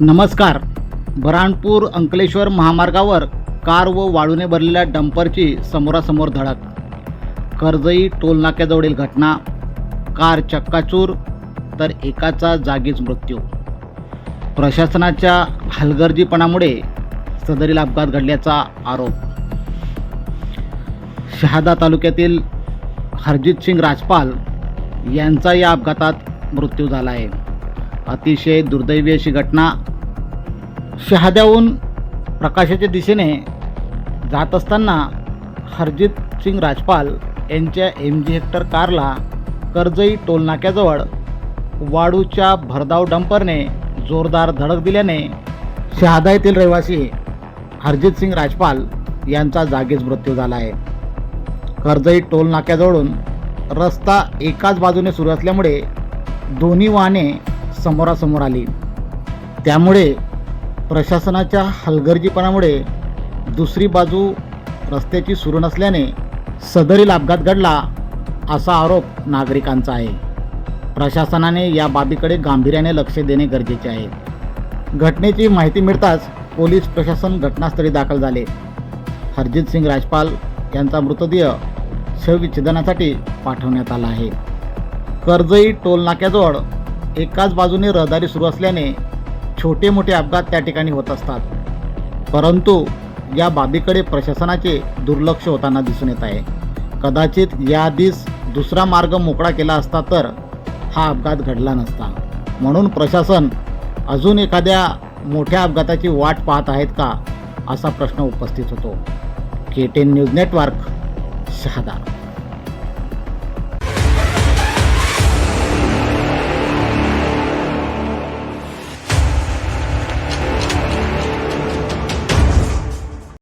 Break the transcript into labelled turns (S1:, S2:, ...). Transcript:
S1: नमस्कार. बऱ्हाणपूर अंकलेश्वर महामार्गावर कार व वाळूने भरलेल्या डंपरची समोरासमोर धडक. कर्जई टोलनाक्याजवळील घटना. कार चक्काचूर तर एकाचा जागीच मृत्यू. प्रशासनाच्या हलगर्जीपणामुळे सदरील अपघात घडल्याचा आरोप. शहादा तालुक्यातील हरजित सिंग राजपाल यांचा या अपघातात मृत्यू झाला आहे. अतिशय दुर्दैवी अशी घटना शहाद्याहून प्रकाशाच्या दिशेने जात असताना हरजित सिंग राजपाल यांच्या एम जी हेक्टर कारला कर्जई टोलनाक्याजवळ वाडूच्या भरधाव डंपरने जोरदार धडक दिल्याने शहादा येथील रहिवासी हरजित सिंग राजपाल यांचा जागीच मृत्यू झाला आहे. कर्जई टोल नाक्याजवळून रस्ता एकाच बाजूने सुरू असल्यामुळे दोन्ही वाहने समोरासमोर आली. त्यामुळे प्रशासनाच्या हलगर्जीपणामुळे दुसरी बाजू रस्त्याची सुरू नसल्याने सदरील अपघात घडला असा आरोप नागरिकांचा आहे. प्रशासनाने या बाबीकडे गांभीर्याने लक्ष देणे गरजेचे आहे. घटनेची माहिती मिळताच पोलीस प्रशासन घटनास्थळी दाखल झाले. हरजित सिंग राजपाल यांचा मृतदेह शवविच्छेदनासाठी पाठवण्यात आला आहे. कर्जई टोलनाक्याजवळ एकाच बाजूने रहदारी सुरू असल्याने छोटे मोठे अपघात त्या ठिकाणी होत असतात. परंतु या बाबीकडे प्रशासनाचे दुर्लक्ष होताना दिसून येत आहे. कदाचित याआधीच दुसरा मार्ग मोकळा केला असता तर हा अपघात घडला नसता. म्हणून प्रशासन अजून एखाद्या मोठ्या अपघाताची वाट पाहत आहेत का असा प्रश्न उपस्थित होतो. K ten news network Shahada.